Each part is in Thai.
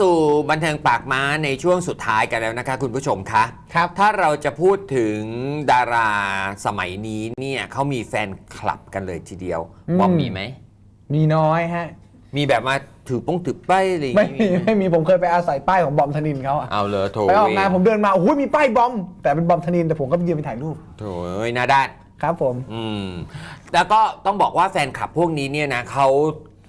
สู่บันเทิงปากม้าในช่วงสุดท้ายกันแล้วนะคะ คุณผู้ชมคะครับ ถ้าเราจะพูดถึงดาราสมัยนี้เนี่ยเขามีแฟนคลับกันเลยทีเดียวอืม บอมมีไหม มีน้อยฮะ มีแบบมาถือป้องถือป้ายอะไรอย่างไม่งี้มีไม่มีผมเคยไปอาศัยป้ายของบอมธนินเขาอะเอาเลยโถไปออกงานผมเดินมาโอ้โหมีป้ายบอม แต่เป็นบอมธนินแต่ผมก็ยืนไปถ่ายรูปโถเอ้ยหน้าด้าน ครับผม อืม แล้วก็ต้องบอกว่าแฟนคลับพวกนี้เนี่ยนะเขา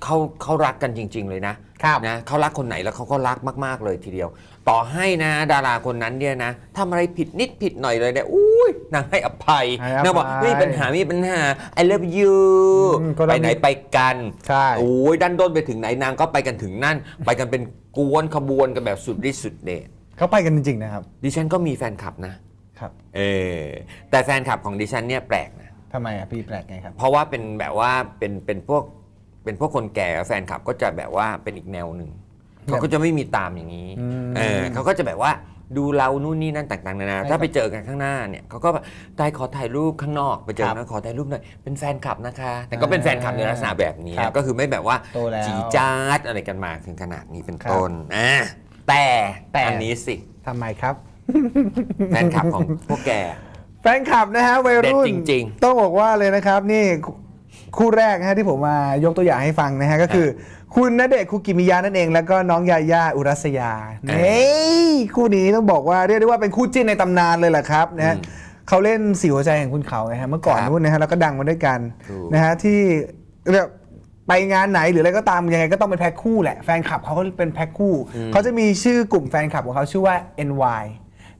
เขาเขารักกันจริง ๆ เลยนะครับนะเขารักคนไหนแล้วเขาก็รักมาก ๆ เลยทีเดียว ต่อให้นะ ดาราคนนั้นเนี่ยนะทำอะไรผิดนิดผิดหน่อยเลยเนี่ยอุ้ยนางให้อภัยให้อภัยนางบอกไม่มีปัญหาไม่มีปัญหา I love you อืมก็ต้ไปองไหนไปกันใช่ โอ้ยดันด้นไปถึงไหนนางก็ไปกันถึงนั่น ไปกันเป็นกวนขบวนกันแบบสุดฤทธิ์สุดเดชเขาไปกันจริงๆนะครับดิฉันก็มีแฟนคลับนะ ครับเออแต่แฟนคลับของดิฉันเนี่ยแปลกนะ ทำไมอะพี่แปลกไงครับ เพราะว่าเป็นแบบว่าเป็นเป็นพวก เป็นพวกคนแก่แฟนคลับก็จะแบบว่าเป็นอีกแนวหนึ่งเขาก็จะไม่มีตามอย่างนี้อืมเออเขาก็จะแบบว่าดูเรานู่นนี่นั่นต่างๆนานาใช่ถ้าไปเจอกันข้างหน้าเนี่ยเขาก็แบบได้ขอถ่ายรูปข้างนอกไปเจอครับกันขอถ่ายรูปหน่อยเป็นแฟนคลับนะคะ แต่ก็เป็นแฟนคลับในลักษณะแบบนี้ครับก็คือไม่แบบว่าโตแล้วจีจาดอะไรกันมาถึงขนาดนี้เป็นครับต้นอ่าแต่แต่อันนี้สิทำไมครับ แฟนคลับของพวกแกแฟนคลับนะฮะวัยรุ่นเด็ดจริงต้องบอกว่าเลยนะครับนี่ คู่แรกนะฮะที่ผมมายกตัวอย่างให้ฟังนะฮะก็คือ คุณณเดชน์คุกิมิยานั่นเอง แล้วก็น้องยาย่าอุรัสยาเออนี่คู่นี้ต้องบอกว่าเรียกได้ว่าเป็นคู่จิ้นในตำนานเลยแหละครับนะฮะอืมเขาเล่นสีหัวใจแห่งคุณเขาไงฮะเมื่อก่อนครับนู้นนะฮะแล้วก็ดังมาด้วยกันถูก นะฮะที่เรียกไปงานไหนหรืออะไรก็ตามยังไงก็ต้องเป็นแพ็คคู่แหละแฟนคลับเขาก็เป็นแพ็คคู่เขาจะมีชื่อกลุ่มแฟนคลับของเขาชื่อว่า NY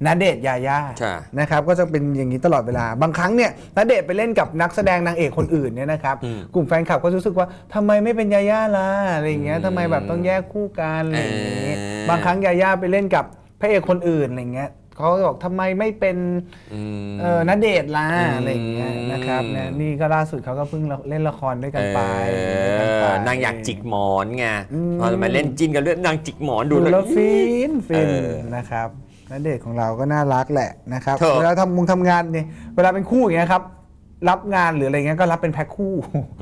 ณเดชน์ยาย่าใช่ นะครับก็จะเป็นอย่างนี้ตลอดเวลา บางครั้งเนี่ยณเดชน์ไปเล่นกับนักแสดงนางเอกคนอื่นเนี่ยนะครับอืม กลุ่มแฟนคลับก็รู้สึกว่าทำไมไม่เป็นยาย่าล่ะอะไรอย่างเงี้ยอืมทำไมแบบต้องแยกคู่กันอะไรอย่างเงี้ยเออบางครั้งยาย่าไปเล่นกับพระเอกคนอื่นอะไรเงี้ยเขาก็บอกทำไมไม่เป็นอืม เออณเดชน์ล่ะอืมอะไรอย่างเงี้ยนะครับเนี่ยนี่ก็ล่าสุดเขาก็เพิ่งเล่นละครด้วยกันไปเอด้วยกันไป อนางอยากจิกหมอนไงอืม พอมาเล่นจิ้นกันเรื่องนางจิกหมอนดูดูแล้วฟินฟินเออ นะครับ ณเดชน์ของเราก็น่ารักแหละนะครับ เถอะ เวลาทำมุงทำงานเนี่ยเวลาเป็นคู่อย่างเงี้ยครับ รับงานหรืออะไรเงี้ยก็รับเป็นแพ็คคู่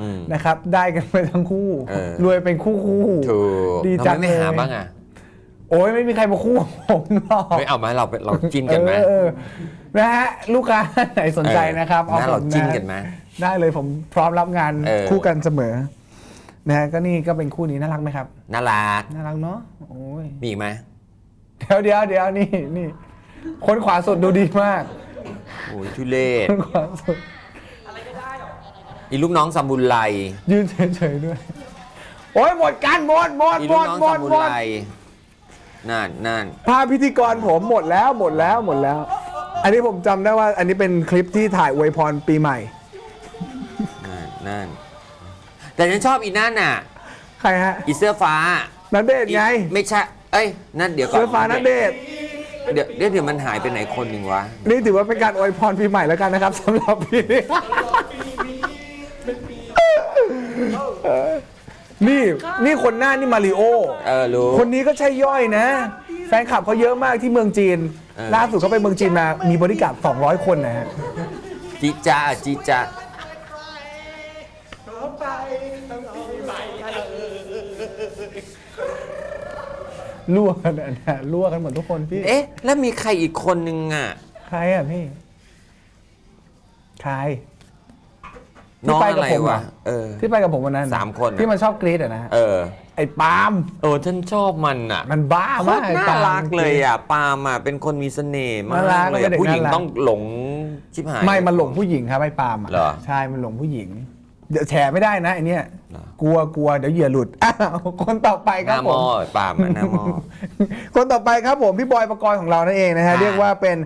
อืม นะครับ ได้กันไปทั้งคู่ เออ รวยเป็นคู่คู่ถูกดีทำจัไมงไม่เลยหาบ้างอะโอ้ยไม่มีใครมาคู่กับผมหรอกไม่เอาไหมเราเราจิ้นกันไหมเออเออนะฮะลูกค้าไหนสนใจนะครับเอองั้นเราผมะจิ้นกันไหมได้เลยผมพร้อมรับงานเออ คู่กันเสมอนะฮะก็นี่ก็เป็นคู่นี้น่ารักไหมครับ น่ารักน่ารักเนาะโอ้ยมีอีกไหม เดี๋ยวเดี๋ยวเดี๋ยวนี่นี่คนขวาสุดดูดีมากโอ้ยทุเรศคนขวาสุดอีลูกน้องซามูไรยืนเฉยๆด้วย โอ้ยหมดกันหมดหมดอีหมลูกดน้องหมซาดมูหมดไรนั่นนั่นภาพพิธีกรผมหมดแล้วหมดแล้วหมดแล้ว อันนี้ผมจำได้ว่า อันนี้เป็นคลิปที่ถ่ายอวยพรปีใหม่ นั่นนั่นแต่ฉันชอบอีนั่นน่ะ ใครฮะอีเสื้อฟ้า นันเดชน์ไงอีไม่ใช่ เอ้ยนั่นเดี๋ยวก่อนเสื้อฟ้านันเดชน์เดี๋ยวเดี๋ยวเดี๋ยวมันหายไปไหนคนหนึ่งวะ นี่ถือว่าเป็นการอวยพรปีใหม่แล้วกันนะครับสำหรับปีนี้เออนี่นี่คนหน้านี่มาริโอ เออรู้ คนนี้ก็ใช่ย่อยนะ แฟนคลับเขาเยอะมากที่เมืองจีนเออล่าสุดเขาไปเมืองจีนมามีบริการด200 คนนะฮะจิจ้าจิจ้า รั่วกันนะรั่วกันหมดทุกคนพี่ เอ๊ะ แล้วมีใครอีกคนนึงอะ ใครอะพี่ ใครที่น้องไปอะกับไรผมเหรอวะเออ ที่ไปกับผมวันนั้นสามคนที่มันชอบกรี๊ดอะนะฮะเออ ไอ้ปาล์มเออฉันชอบมันอะ มันบ้าโคมาตกรไอ้น่าปล์ม รักเลยอะ ปาล์มอะเป็นคนมีเสน่ห์มาน่ารักกเลยเป็นอะเด็กผู้หญิงน่ารัก ต้องหลงชิบหาย ไม่มันหลงผู้หญิงครับไอ้ปาล์มอะเหรอ ใช่มันหลงผู้หญิง เดี๋ยวแฉไม่ได้นะไอเนี้ยเหรอ กลัวกลัวเดี๋ยวเหยื่อหลุดอ้าวคนต่อไปหครับน้าหผม้อมปาล์มอะหน้าหม้อ คนต่อไปครับผมพี่บอยประกรณ์ของเรานั่นเองนะฮะอ่าเรียกว่าเป็น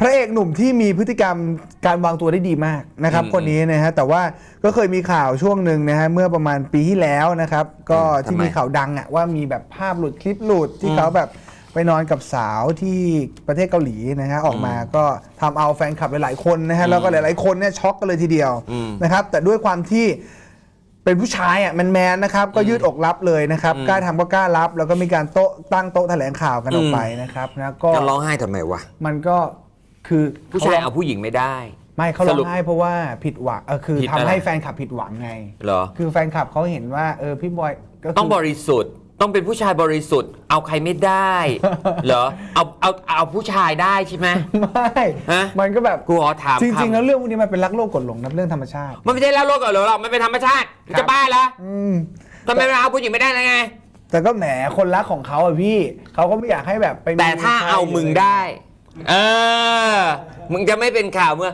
พระเอกหนุ่มที่มีพฤติกรรมการวางตัวได้ดีมากนะครับอืมคนนี้นะฮะแต่ว่าก็เคยมีข่าวช่วงหนึ่งนะฮะเมื่อประมาณปีที่แล้วนะครับก็อืมที่ทำไมมีข่าวดังอะว่ามีแบบภาพหลุดคลิปหลุดที่อืมเขาแบบไปนอนกับสาวที่ประเทศเกาหลีนะฮะออกมาก็ทำเอาแฟนคลับหลายๆคนนะฮะแล้วก็หลายๆคนเนี่ยช็อกกันเลยทีเดียวอืม นะครับแต่ด้วยความที่ เป็นผู้ชายอะแมนๆนะครับ ก็ยืดอกรับเลยนะครับอืมกล้าทำก็กล้ารับ แล้วก็มีการโต๊ะตั้งโต๊ะแถลงข่าวกันออกไปนะครับนะก็จะร้องไห้ทำไมวะ มันก็คือผู้ชายขร้เอางผู้หญิงไม่ได้ ไม่เขาร้สอรุปงไห้เพราะว่าผิดหวังเออคือผิดทำอะไรให้แฟนคลับผิดหวังไงเหรอคือแฟนคลับเขาเห็นว่าเออพี่บอยก็คืต้องบริสุทธิ์ ต้องเป็นผู้ชายบริสุทธิ์ เอาใครไม่ได้ เหรอ เอาเอาเอาผู้ชายได้ใช่ไหม ไม่ฮะ มันก็แบบกูขอถามจริงๆคำแล้วเรื่องพวกนี้มันเป็นรักโลกกดหลงนะเรื่องธรรมชาติ มันไม่ใช่แล้วโลกกับหรอกมันเป็นธรรมชาติครับ จะบ้าเหรออืม ทำไมไม่เอาผู้หญิงไม่ได้แล้วไง แต่ก็แหมคนรักของเขาอะพี่เขาก็ไม่อยากให้แบบไปมีแต่ถ้าใครเอามึงได้ เออ มึงจะไม่เป็นข่าวเมื่อ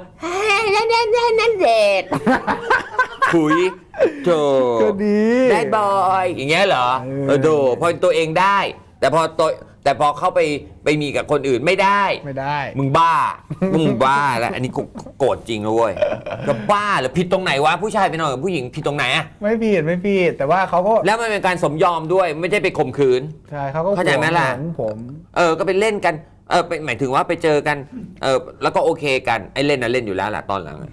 นั่นนั่นนั่นนั่นเดท คุยโจก็ดีได้บอยอย่างเงี้ยเหรอเออเออโดพอตัวเองได้ แต่พอตัวแต่พอเข้าไปไปมีกับคนอื่นไม่ได้ ไม่ได้ มึงบ้า มึงบ้าแล้วอันนี้กูโกรธจริงนะเว้ยก็บ้าเหรือผิดตรงไหนวะผู้ชายไปนอนกับผู้หญิงผิดตรงไหนอะไม่ผิดไม่ผิดแต่ว่าเขาก็แล้วมันเป็นการสมยอมด้วย ไม่ใช่ไปข่มขืนใช่เขาก็เข้าใจไหมล่ะของผม เออก็ไปเล่นกัน เออไปหมายถึงว่าไปเจอกันเออแล้วก็โอเคกันไอ้เล่นน่ะเล่นอยู่แล้วแหละตอนหลังอะ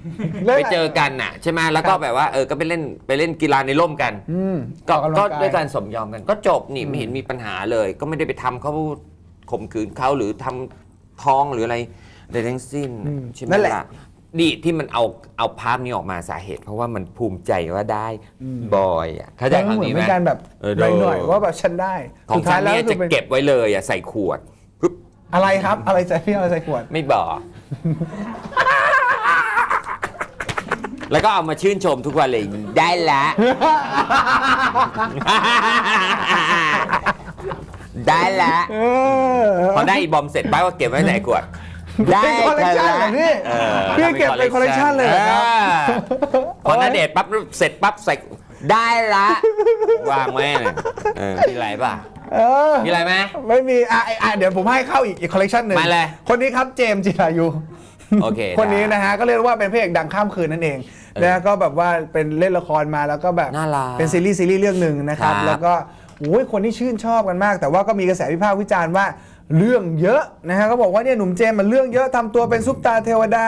ไปเจอกันน่ะใช่ไหมแล้วก็แบบว่าเออก็ไปเล่นไปเล่นกีฬาในร่มกัน อืมก็ออำลังก็ยด้วยการสมยอมกัน ก็จบนี่ไม่เห็นมีปัญหาเลย ก็ไม่ได้ไปทำเขาข่มขืนเขาหรือทำท้องหรืออะไรใดทั้งสิ้นอืมใช่ไหมนั่นแหละ ล่ะนี่ที่มันเอาเอาภาพนี้ออกมาสาเหตุ เพราะว่ามันภูมิใจว่าได้บอยอะเข้าใจมันคำเหมือนี้นไหม เป็นการแบบเออหน่อยๆว่าแบบฉันได้ของสุดท้าฉัยนแล้วเนี่ยคืจะอเป็น เก็บไว้เลยอะใส่ขวดปึ๊บ อะไรครับ อะไรใจพี่อะไรใส่ขวด ไม่บอก แล้วก็เอามาชื่นชมทุกวันเลย ได้ละได้ละเออพอได้อีบอมเสร็จป้าก็เก็บไว้ไหนขวด ได้เป็นคอลเลกชันเหรอพี่ออพี่เก็บเป็นคอลเลกชันเลยเหรอครับ ออพอนาเดทปั๊บเสร็จปั๊บใส่ได้ละ วางไว้น่ะเออมีอะไรป่ะ เออมีอะไรไหม ไม่มีอะอะอะเดี๋ยวผมให้เข้าอีกอีกคอลเลกชันหนึ่งมาเลย คนนี้ครับเจมส์จิรายุ โอเคคนนี้ได้นะฮะก็เรียกว่าเป็นพระเอกดังข้ามคืนนั่นเองเออนะฮะก็แบบว่าเป็นเล่นละครมาแล้วก็แบบน่ารักเป็นซีรีส์ซีรีส์เรื่องหนึ่งนะครับครับแล้วก็โอ้ยคนที่ชื่นชอบกันมาก แต่ว่าก็มีกระแสวิพากษ์วิจารณ์ว่า เรื่องเยอะนะฮะก็บอกว่าเนี่ยหนุ่มเจมส์มันเรื่องเยอะทำตัวเป็นซุปตาเทวดา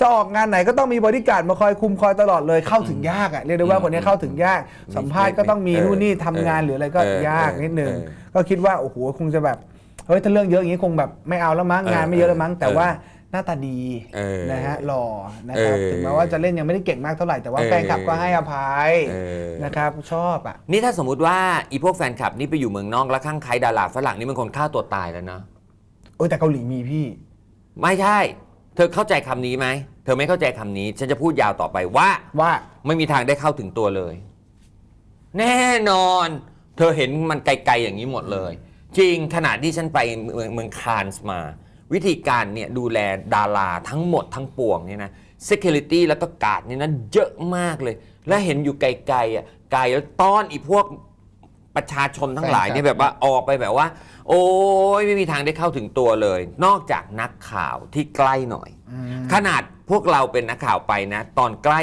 จะออกงานไหนก็ต้องมีบริการดมาคอยคุมคอยตลอดเลยเข้าถึงยากอะเรียกได้ว่าคนนี้เข้าถึงยาก สัมภาษณ์ก็ต้องมีเออนู่นนี่ทำงานเออหรืออะไรก็เออยากเออนิดนึงเออก็คิดว่าโอ้โหคงจะแบบเฮ้ยถ้าเรื่องเยอะอย่างนี้คงแบบไม่เอาแล้วมั้งเอองานไม่เยอะแล้วมั้งแต่เออว่า หน้าตาดีเออนะฮะหล่อนะครับเออถึงแม้ว่าจะเล่นยังไม่ได้เก่งมากเท่าไหร่แต่ว่าเออแฟนคลับก็ให้อภัยเออนะครับชอบอะนี่ถ้าสมมุติว่าอีพวกแฟนคลับนี่ไปอยู่เมืองนอกแล้วข้างใครดาราฝรั่งนี่มันคนฆ่าตัวตายแล้วนะโอ้ยแต่เกาหลีมีพี่ ไม่ใช่ เธอเข้าใจคำนี้ไหมเธอไม่เข้าใจคำนี้ ฉันจะพูดยาวต่อไปว่าว่าไม่มีทางได้เข้าถึงตัวเลย แน่นอน เธอเห็นมันไกลๆอย่างนี้หมดเลย จริงขนาดที่ฉันไปเมืองเมืองคานส์มา วิธีการเนี่ยดูแลดาราทั้งหมดทั้งปวงเนี่ยนะ security แล้วก็การ์ดเนี่ยนะเยอะมากเลย และเห็นอยู่ไกลๆอะไกลแล้วต้อนอีพวกประชาชนทั้งหลายเนี่ยแบบว่าออกไปแบบว่า โอ้ยไม่มีทางได้เข้าถึงตัวเลย นอกจากนักข่าวที่ใกล้หน่อย ขนาดพวกเราเป็นนักข่าวไปนะ ตอนใกล้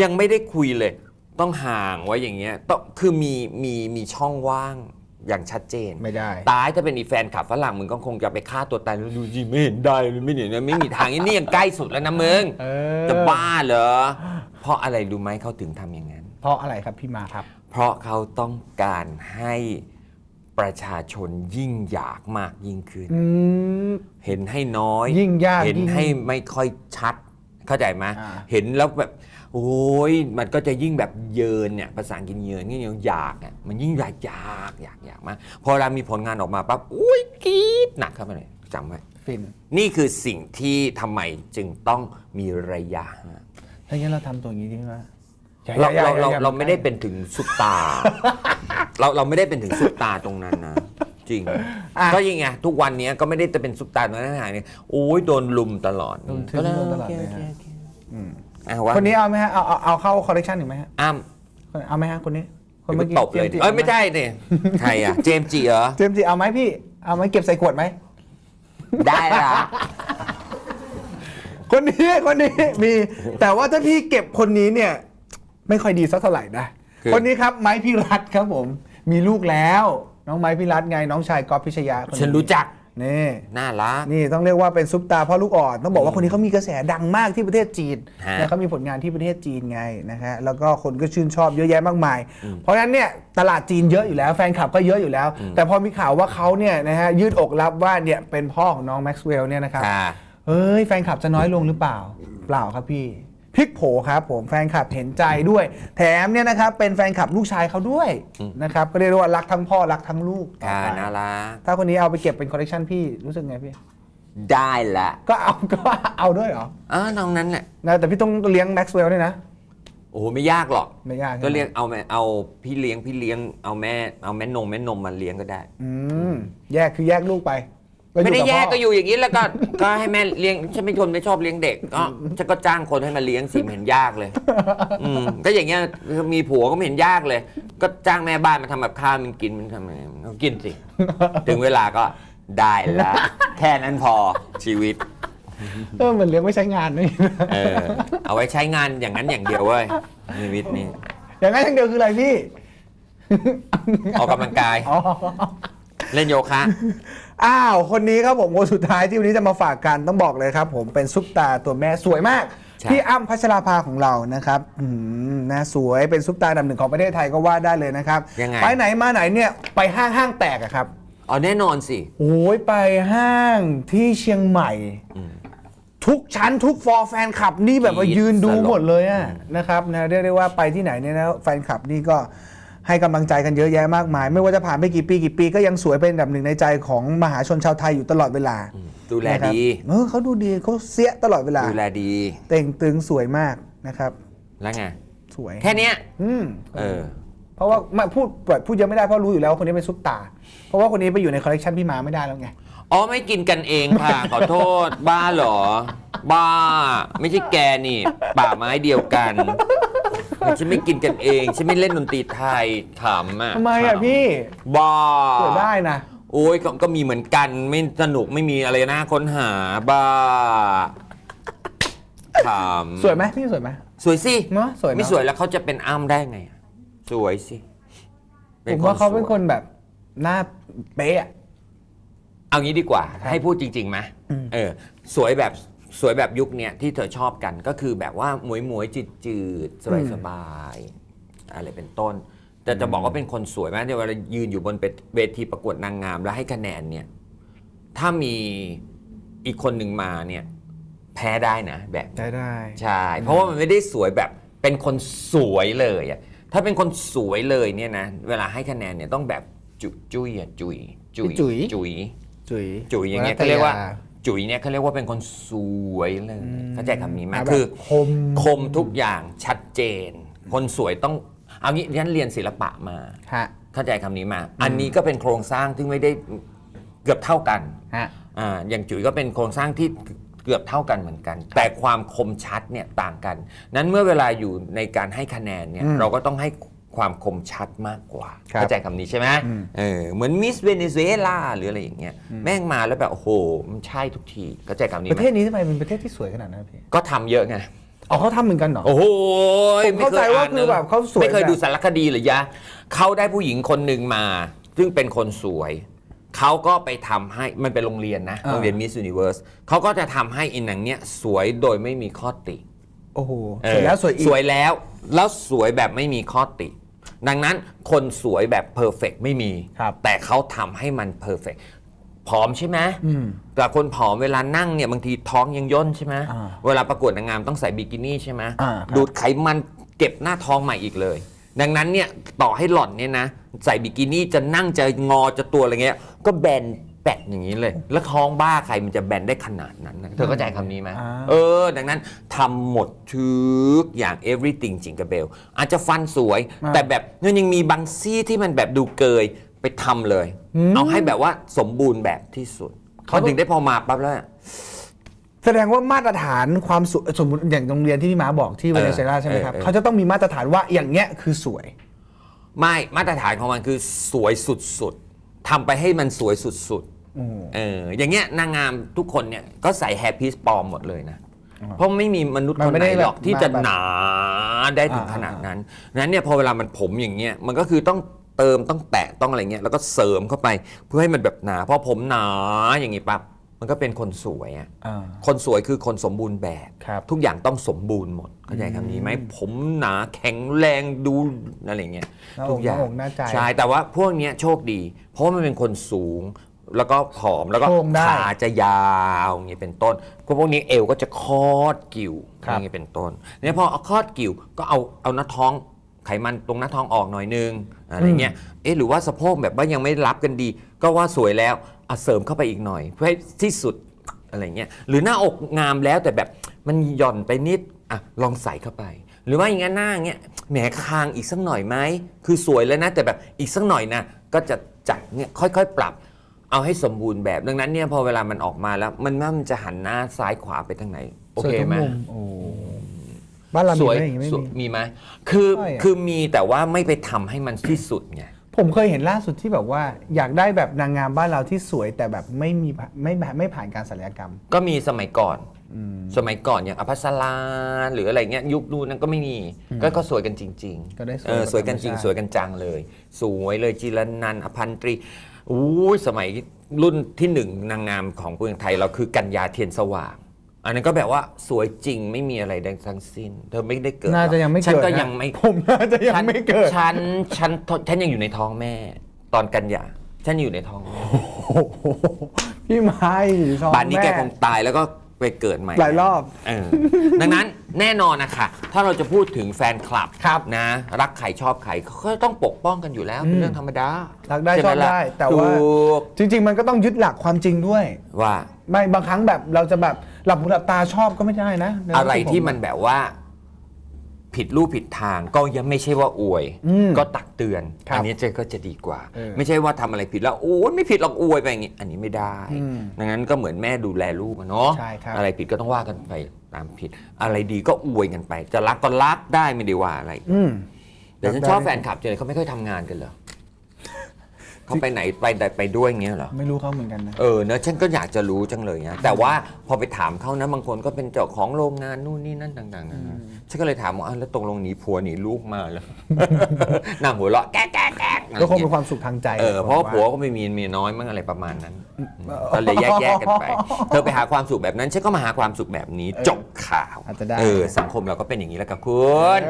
ยังไม่ได้คุยเลย ต้องห่างไว้อย่างเงี้ยต้องคือมีมีมีช่องว่าง อย่างชัดเจน ไม่ได้ ตายถ้าเป็นอีแฟนขับฝรั่งมึงก็คงจะไปฆ่าตัวตายแล้วดูสิไม่เห็นได้เลยไม่เห็นนะไม่มีทางนี่ยังใกล้สุดแล้วนะมึงเออ จะบ้าเหรอเพราะอะไรรู้ไหมเขาถึงทำอย่างนั้น เพราะอะไรครับพี่มาครับ เพราะเขาต้องการให้ประชาชนยิ่งอยากมากยิ่งขึ้น อืม เห็นให้น้อย ยิ่งยากเห็นยิ่งให้ไม่ค่อยชัด เข้าใจไหมอ่า เห็นแล้วแบบ โอ้ยมันก็จะยิ่งแบบเยินเนี่ยภาษาอังกฤษเยินนี่ยังอยากอะมันยิ่งอยากอยากอยากอยากมากพอเรามีผลงานออกมาปั๊บอุ้ยกรี๊ดหนักเข้าไปเลยจำไว้ฟินนี่คือสิ่งที่ทำไมจึงต้องมีระยะห่าง ถ้างั้นเราทำตัวอย่างนี้ดีไหมอย่เราอย่เราเราอย่เราไม่ได้เป็นถึงซุปตา เราเราไม่ได้เป็นถึงซุปตาตรงนั้นนะ จริงอะก็ยังไงทุกวันนี้ก็ไม่ได้จะเป็นซุปตาตรงนั้นห่างเนี่ยโอ้ยโดนลุมตลอดโดนทึ่งโดนตลอดเลยฮะโคโคอืม อะว่าคนนี้เอาไหมฮะเอาเอาเอาเข้าคอลเลกชันอีกไหมฮะอ้ำเอาไหมฮะคนนี้คนเดี๋ยวเมื่อกี้ตบเลยจส์จิเอ้ยไม่ใช่ดิใครอะ เจมส์จีเหรอ เจมส์จิเอาไหมพี่ เอาไหมเก็บใส่ขวดไหม ได้ละ คนนี้คนนี้มีแต่ว่าถ้าพี่เก็บคนนี้เนี่ย ไม่ค่อยดีสักเท่าไหร่นะคนนี้ครับไม้พี่รัฐครับผม มีลูกแล้ว น้องไม้พี่รัฐไงน้องชายก๊อฟพิชยาค ฉันรู้จัก นี่น่ารัก นี่ต้องเรียกว่าเป็นซุปตาพ่อลูกอ่อน ต้องบอกว่าคนนี้เขามีกระแสดังมากที่ประเทศจีนฮะนะเขามีผลงานที่ประเทศจีนไงนะฮะแล้วก็คนก็ชื่นชอบเยอะแยะมากมาย เพราะฉะนั้นเนี่ยตลาดจีนเยอะอยู่แล้วแฟนคลับก็เยอะอยู่แล้ว แต่พอมีข่าวว่าเขาเนี่ยนะฮะยืดอกรับว่าเนี่ยเป็นพ่อของน้องแม็กซ์เวลล์เนี่ยนะครับค่ะ เอ้ยแฟนคลับจะน้อยลงหรือเปล่า เปล่าครับพี่ พลิกโผครับผมแฟนคลับเห็นใจด้วย แถมเนี่ยนะครับเป็นแฟนคลับลูกชายเขาด้วยนะครับก็เรียกได้ว่ารักทั้งพ่อรักทั้งลูกต่อค่ะไปน่ารักถ้าคนนี้เอาไปเก็บเป็นคอลเลกชันพี่รู้สึกไงพี่ได้ละก็เอาก็เอาด้วยเหรออ่าน้องนั้นแหละนะแต่พี่ต้องเลี้ยงแม็กซ์เวลด้วยนะโอ้โหไม่ยากหรอกไม่ยากใช่ไหมก็เรียกเอาแม่เอาพี่เลี้ยงพี่เลี้ยงเอาแม่เอาแม่นมแม่นมมาเลี้ยงก็ได้ อืมแยกคือแยกลูกไปแล้ว ไม่ได้บแยกพ่ก็อยู่อย่างนี้แล้วก็ก็ให้แม่เลี้ยงฉันเป็นคนไม่ชอบเลี้ยงเด็กก็ฉันก็จ้างคนให้มาเลี้ยงสิไม่เห็นยากเลยอืมก็อย่างเงี้ยมีผัวก็ไม่เห็นยากเลย ก็จ้างแม่บ้านมาทำแบบข้าวมันกินมันทำไงมันก็กินสิ ถึงเวลาก็ได้ละแค่นั้นพอชีวิตเออเหมือนเลี้ยงไม่ใช้งานนี่เออเอาไว้ใช้งานอย่างนั้นอย่างเดียวเว้ยชีวิตนี่อย่างนั้นอย่างเดียวคืออะไรพี่ออกกำลังกายอ๋อ เล่นโยคะ อ้าว คนนี้ครับผมคนสุดท้ายที่วันนี้จะมาฝากกันต้องบอกเลยครับ ผมเป็นซุปตาตัวแม่สวยมาก ใช่ พี่อ้ำพัชราภาของเรานะครับอืมนะสวยเป็นซุปตาอันดับหนึ่งของประเทศไทยก็ว่าได้เลยนะครับยังไง ไปไหนมาไหนเนี่ยไปห้างห้างแตกอะครับ เอาแน่นอนสิ โอ้ยไปห้างที่เชียงใหม่ ทุกชั้นทุกฟอร์แฟนคลับนี่แบบว่ายืนดูหมดเลยอะนะครับนะเรียกได้ว่าไปที่ไหนเนี่ยนะแฟนคลับนี่ก็ ให้กำลังใจกันเยอะแยะมากมาย ไม่ว่าจะผ่านไปกี่ปีกี่ปี ก็ยังสวยเป็นอันดับหนึ่งในใจของมหาชนชาวไทยอยู่ตลอดเวลา ดูแลนะครับดีเออเขาดูดีเขาเสียตลอดเวลา ดูแลดี เต่งตึงสวยมากนะครับ แล้วไง สวย แค่เนี้ยอืมเออ เพราะว่าไม่พูดแบบพูดเยอะไม่ได้เพราะรู้อยู่แล้วว่าคนนี้เป็นซุปตา เพราะว่าคนนี้ไปอยู่ในคอลเลกชันพี่มาไม่ได้แล้วไง อ๋อไม่กินกันเองค่ะขอโทษ บ้าเหรอ บ้า ไม่ใช่แกนี่ ป่าไม้เดียวกัน ฉันไม่กินกันเอง ฉันไม่เล่นดนตรีไทยขำอะทำไมอะพี่บ้าสวยได้นะ โอ้ยก็ก็มีเหมือนกันไม่สนุกไม่มีอะไรน่าค้นหาบ้าขำสวยไหมพี่สวยไหม สวยสิเนอะสวยเนอะ ไม่สวยแล้วเขาจะเป็นอ้ำได้ไงสวยสิผมว่าเขาเป็นสย คนแบบหน้าเป๊ะอะ เอางี้ดีกว่า ให้พูดจริงๆไหมเออ สวยแบบ สวยแบบยุคเนี้ยที่เธอชอบกันก็คือแบบว่าหมวยหมวยจืดจืดสบายสบายๆอะไรเป็นต้น แต่จะบอกว่าเป็นคนสวยไหมเนี่ยเวลายืนอยู่บนเวทีประกวดนางงามแล้วให้คะแนนเนี่ย ถ้ามีอีกคนหนึ่งมาเนี่ย แพ้ได้นะแบบได้ได้ใช่เพราะว่ามันไม่ได้สวยแบบเป็นคนสวยเลยอะถ้าเป็นคนสวยเลยเนี่ยนะเวลาให้คะแนนเนี่ยต้องแบบจุจุยอะจุยจุยจุยจุ๋ยจุ๋ยอย่างเงี้ยเขาเรียกว่า จุ๋ยเนี่ยเขาเรียกว่าเป็นคนสวยเลยเข้าใจคำนี้ไหมมาแบบคือคมคมทุกอย่างชัดเจน คนสวยต้องเอางี้ฉันเรียนศิลปะมาฮะเข้าใจคำนี้มา อันนี้ก็เป็นโครงสร้างที่ไม่ได้เกือบเท่ากันฮะอ่าอย่างจุ๋ยก็เป็นโครงสร้างที่เกือบเท่ากันเหมือนกัน แต่ความคมชัดเนี่ยต่างกัน นั้นเมื่อเวลาอยู่ในการให้คะแนนเนี่ยอืมเราก็ต้องให้ ความคมชัดมากกว่าครับเข้าใจคำนี้ใช่ไหมอืมเออเหมือนมิสเวเนซุเอลาหรืออะไรอย่างเงี้ยแม่งมาแล้วแบบโอ้โหมันใช่ทุกที เข้าใจคำนี้ปไหระมเทศนี้ทำไมเป็นประเทศที่สวยขนาดนั้นพี่ก็ทำเยอะไงอ๋อเขาทำเหมือนกันเหรอโอ้โหผมเข้าใจว่าคือแบบเขาสวยไม่เคยแบบดูสารคดีเหรือยะเขาได้ผู้หญิงคนหนึ่งมา ซึ่งเป็นคนสวยเขาก็ไปทำให้มันเป็นโรงเรียนนะอ่าโรงเรียนมิส s u นิเวิร์สเขาก็จะทำให้อินหนังเนี้ยสวยโดยไม่มีข้อติ โอ้โหเออสวยแล้วสวยอีกสวยแล้ว แล้วสวยแบบไม่มีข้อติ ดังนั้นคนสวยแบบเพอร์เฟกไม่มีครับแต่เขาทำให้มันเพอร์เฟกผอมใช่ไหมอืมแต่คนผอมเวลานั่งเนี่ยบางทีท้องยังย่นใช่ไหมอ่าเวลาประกวดนางงามต้องใส่บิกินี่ใช่ไหมอ่าครับดูดไขมันเก็บหน้าท้องใหม่อีกเลย ดังนั้นเนี่ยต่อให้หล่อนเนี่ยนะ ใส่บิกินี่จะนั่งจะงอจะตัวอะไรเงี้ย ก็แบน แปดอย่างนี้เลย แล้วท้องบ้าใครมันจะแบนได้ขนาดนั้นนะเธอเข้าใจคำนี้ไหมอ่า เออ ดังนั้นทำหมดทุกอย่าง everything จิงกระเบล อาจจะฟันสวยแต่แบบมันยังมีบางซี่ที่มันแบบดูเกยไปทำเลย เอาให้แบบว่าสมบูรณ์แบบที่สุด เขาถึงได้พอมาปั๊บแล้วแสดงว่ามาตรฐานความสวยสมมติอย่างโรงเรียนที่พี่ม้าบอกที่เวเนซุเอลาใช่ไหมครับเออเออ เขาจะต้องมีมาตรฐานว่าอย่างเงี้ยคือสวย ไม่มาตรฐานของมันคือสวยสุดๆทำไปให้มันสวยสุดๆ เอออย่างเงี้ยนางงามทุกคนเนี่ยก็ใส่แฮร์พีสปลอมหมดเลยนะ เพราะไม่มีมนุษย์มันคนไม่ไหนได้หรอกแบบที่จะมาแบบหนาได้ถึงอ่าขนาดนั้นนั้นเนี่ยพอเวลามันผมอย่างเงี้ยมันก็คือต้องเติมต้องแตะต้องอะไรเงี้ยแล้วก็เสริมเข้าไปเพื่อให้มันแบบหนาพอผมหนาอย่างงี้ปั๊บมันก็เป็นคนสวยอะอ่าคนสวยคือคนสมบูรณ์แบบครับทุกอย่างต้องสมบูรณ์หมดเข้าใจคำนี้ไหมผมหนาแข็งแรงดูอะไรเงี้ยหน้าอกทุกอย่างหน้าอกหน้าใจใช่แต่ว่าพวกเนี้ยโชคดี เพราะว่ามันเป็นคนสูง แล้วก็ผอมแล้วก็โครงได้ ขาจะยาวอย่างนี้เป็นต้นพวกพวกนี้เอวก็จะคอดกิ่วครับ อย่างนี้เป็นต้นเนี่ยพอเอาคอดกิ่วก็เอาเอาหน้าท้องไขมันตรงหน้าท้องออกหน่อยนึงอะไรเงี้ยเอ๊ะหรือว่าสะโพกแบบว่ายังไม่รับกันดี ก็ว่าสวยแล้วอะเสริมเข้าไปอีกหน่อย เพื่อให้ที่สุดอะไรเงี้ยหรือหน้าอกงามแล้วแต่แบบมันหย่อนไปนิดอะลองใส่เข้าไป หรือว่าอย่างงั้นหน้าเงี้ยแหมคางอีกสักหน่อยไหมคือสวยแล้วนะแต่แบบอีกสักหน่อยนะก็จะจัดเนี่ยค่อยๆ ปรับ เอาให้สมบูรณ์แบบดังนั้นเนี่ยพอเวลามันออกมาแล้วมันว่ามันจะหันหน้าซ้ายขวาไปทางไหน โอเคไหมสวยทุกมุโอ้บ้านเราสมีวยไหมอย่างงี้ไม่สวยมี มีไหมคือไม่อะ คือมีแต่ว่าไม่ไปทำให้มันที่สุดไง ผมเคยเห็นล่าสุดที่แบบว่าอยากได้แบบนางงามบ้านเราที่สวยแต่แบบไม่มีผ่าไม่แบบไม่ผ่านการศัลยกรรม ก็มีสมัยก่อน สมัยก่อนอย่างอภัสราหรืออะไรเงี้ยยุคนู้นนั้นก็ไม่มีก็ก็สวยกันจริงๆก็ได้สวยเออแบบสวยกันจริงธรรมชาติ สวยกันจังเลย สวยเลยจิรนันท์อภันตรี อู้ยสมัยรุ่นที่หนึ่งนางงามของเมืองไทยเราคือกัญญาเทียนสว่าง อันนั้นก็แบบว่าสวยจริงไม่มีอะไรใดทั้งสิ้น เธอไม่ได้เกิดน่าจะยังไม่ฉันเกิดก็นะยังไม่ผมน่าจะยังไม่เกิด ฉันฉันฉันฉันยังอยู่ในท้องแม่ ตอนกันยาฉันอยู่ในท้องแม่โอ้โหพี่ไม้ท้องป่านนี้แกม่คงตายแล้วก็ ไปเกิดใหม่หลายรอบเออดังนั้นแน่นอนนะคะถ้าเราจะพูดถึงแฟนคลับครับนะ รักใครชอบใครเขาก็ต้องปกป้องกันอยู่แล้วเป็นเรื่องธรรมดารักได้ใหมชอบได้ล่ะแต่ว่าถูกจริง ๆ มันก็ต้องยึดหลักความจริงด้วย ว่า ไม่บางครั้งแบบเราจะแบบหลับหูหลับตาชอบก็ไม่ได้นะในอะไรความคิดผที่มันแบบว่า ผิดรูปผิดทางก็ยังไม่ใช่ว่าอวย อืมก็ตักเตือนครับอันี้จะก็จะดีกว่า เออไม่ใช่ว่าทำอะไรผิดแล้วโอ้ยไม่ผิดหรอกอวยไปอย่างนี้อันนี้ไม่ได้อืมดังนั้นก็เหมือนแม่ดูแลลูกอะเนาะใช่ครับ อะไรผิดก็ต้องว่ากันไปตามผิด อะไรดีก็อวยกันไป จะรักก็รักได้ไม่ได้ว่าอะไร อืม แต่ฉันชอบแฟนคลับเจอเขาไม่ค่อยทำงานกันเหรอ เขาไปไหนไปใดไปด้วยอย่างเงี้ยเหรอ ไม่รู้เขาเหมือนกันนะ เออเนอะฉันก็อยากจะรู้จังเลยนะแต่ว่าพอไปถามเขานะบางคนก็เป็นเจ้าของโรงงานนู่นนี่นั่นต่างๆนานาฉันก็เลยถามว่าอ้าวแล้วตกลงหนีผัวหนีลูกมาแล้วนั่งหัวเราะแก๊กแก๊กแก๊กก็คงเป็นความสุขทางใจเออเพราะว่าผมผัวก็ไม่มีเมียน้อยมั้งอะไรประมาณนั้นก็เลยแยกแยกๆกันไป เธอไปหาความสุขแบบนั้นฉันก็มาหาความสุขแบบนี้จบข่าวอาจจะได้ เออสังคมเราก็เป็นอย่างนี้แล้วกับคุณ